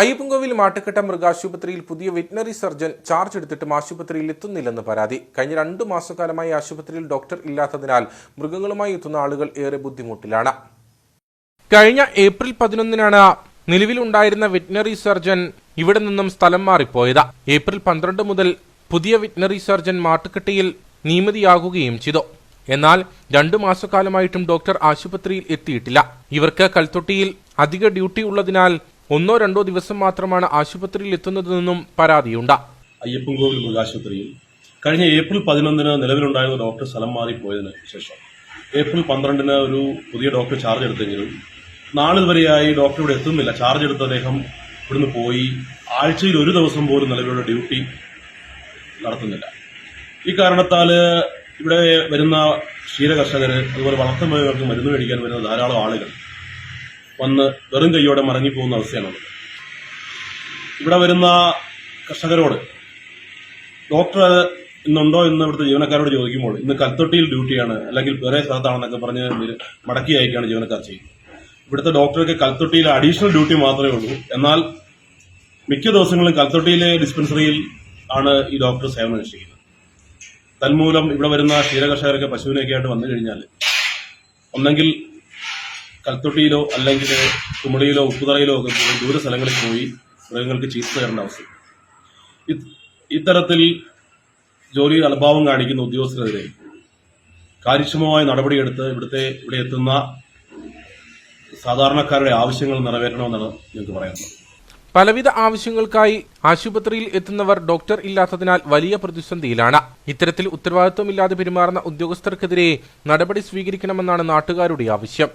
അയ്യപ്പൻകോവിൽ മാട്ടുക്കട്ട മൃഗാശുപത്രിയിൽ പുതിയ veterinary surgeon charge എടുത്തിട്ടും ആശുപത്രിയിൽ എത്തുന്നില്ലെന്ന് പരാതി. കഴിഞ്ഞ രണ്ടു മാസക്കാലമായി ആശുപത്രിയിൽ ഡോക്ടർ ഇല്ലാത്തതിനാൽ മൃഗങ്ങളുമായി എത്തുന്ന ആളുകൾ ഏറെ ബുദ്ധിമുട്ടിലാണ്. കഴിഞ്ഞ ഏപ്രിൽ പതിനൊന്നിനാണ് നിലവിലുണ്ടായിരുന്ന വെറ്റിനറി സർജൻ ഇവിടെ നിന്നും സ്ഥലം മാറിപ്പോയത്. ഏപ്രിൽ പന്ത്രണ്ട് മുതൽ പുതിയ വെറ്റിനറി സർജൻ മാട്ടുക്കട്ടയിൽ നിയമതിയാകുകയും ചെയ്തു. എന്നാൽ രണ്ടു മാസക്കാലമായിട്ടും ഡോക്ടർ ആശുപത്രിയിൽ എത്തിയിട്ടില്ല. ഇവർക്ക് കൽത്തൊട്ടിയിൽ അധിക ഡ്യൂട്ടി ഉള്ളതിനാൽ ഒന്നോ രണ്ടോ ദിവസം മാത്രമാണ് ആശുപത്രിയിൽ എത്തുന്നതെന്നും പരാതിയുണ്ട്. അയ്യപ്പൻകോവിൽ മൃഗാശുപത്രിയിൽ കഴിഞ്ഞ ഏപ്രിൽ പതിനൊന്നിന് നിലവിലുണ്ടായിരുന്ന ഡോക്ടർ സ്ഥലം മാറിപ്പോയതിന് ശേഷം ഏപ്രിൽ പന്ത്രണ്ടിന് ഒരു പുതിയ ഡോക്ടർ ചാർജ് എടുത്തെങ്കിലും നാളിൽ വരെയായി ഡോക്ടർ ഇവിടെ എത്തുന്നില്ല. ചാർജ് എടുത്ത അദ്ദേഹം ഇവിടുന്ന് പോയി. ആഴ്ചയിൽ ഒരു ദിവസം പോലും നിലവിലുള്ള ഡ്യൂട്ടി നടത്തുന്നില്ല. ഈ കാരണത്താൽ ഇവിടെ വരുന്ന ക്ഷീര കർഷകർ അതുപോലെ വളർത്തുമൃഗങ്ങൾക്ക് മരുന്ന് മേടിക്കാൻ വരുന്ന ധാരാളം ആളുകൾ വന്ന് വെറും കൈയോടെ മടങ്ങിപ്പോകുന്ന അവസ്ഥയാണുള്ളത് ഇവിടെ വരുന്ന കർഷകരോട് ഡോക്ടർ ഇന്നുണ്ടോ എന്ന് ഇവിടുത്തെ ജീവനക്കാരോട് ചോദിക്കുമ്പോൾ ഇന്ന് കൽത്തൊട്ടിയിൽ ഡ്യൂട്ടിയാണ് അല്ലെങ്കിൽ വേറെ സ്ഥലത്താണെന്നൊക്കെ പറഞ്ഞ് മടക്കി അയക്കുകയാണ് ജീവനക്കാർ ചെയ്യുന്നത്. ഇവിടുത്തെ ഡോക്ടർക്ക് കൽത്തൊട്ടിയിൽ അഡീഷണൽ ഡ്യൂട്ടി മാത്രമേ ഉള്ളൂ. എന്നാൽ മിക്ക ദിവസങ്ങളും കൽത്തൊട്ടിയിലെ ഡിസ്പെൻസറിയിൽ ആണ് ഈ ഡോക്ടർ സേവനം അനുഷ്ഠിക്കുന്നത്. തന്മൂലം ഇവിടെ വരുന്ന ക്ഷീരകർഷകരൊക്കെ പശുവിനൊക്കെ ആയിട്ട് വന്നു കഴിഞ്ഞാൽ ഒന്നെങ്കിൽ കൽത്തൊട്ടിയിലോ അല്ലെങ്കിൽ കുമളിയിലോ ഉപ്പുതറയിലോ ഒക്കെ ദൂര സ്ഥലങ്ങളിൽ പോയി മൃഗങ്ങൾക്ക് ചികിത്സ തരേണ്ട അവസ്ഥ. ഇത്തരത്തിൽ ജോലിയിൽ അലഭാവം കാണിക്കുന്ന ഉദ്യോഗസ്ഥരെതിരെ കാര്യക്ഷമമായ നടപടിയെടുത്ത് ഇവിടുത്തെ ഇവിടെ എത്തുന്ന സാധാരണക്കാരുടെ ആവശ്യങ്ങൾ നിറവേറ്റണമെന്നാണ് ഞങ്ങൾക്ക് പറയാനുള്ളത്. പലവിധ ആവശ്യങ്ങൾക്കായി ആശുപത്രിയിൽ എത്തുന്നവർ ഡോക്ടർ ഇല്ലാത്തതിനാൽ വലിയ പ്രതിസന്ധിയിലാണ്. ഇത്തരത്തിൽ ഉത്തരവാദിത്വമില്ലാതെ പെരുമാറുന്ന ഉദ്യോഗസ്ഥർക്കെതിരെ നടപടി സ്വീകരിക്കണമെന്നാണ് നാട്ടുകാരുടെ ആവശ്യം.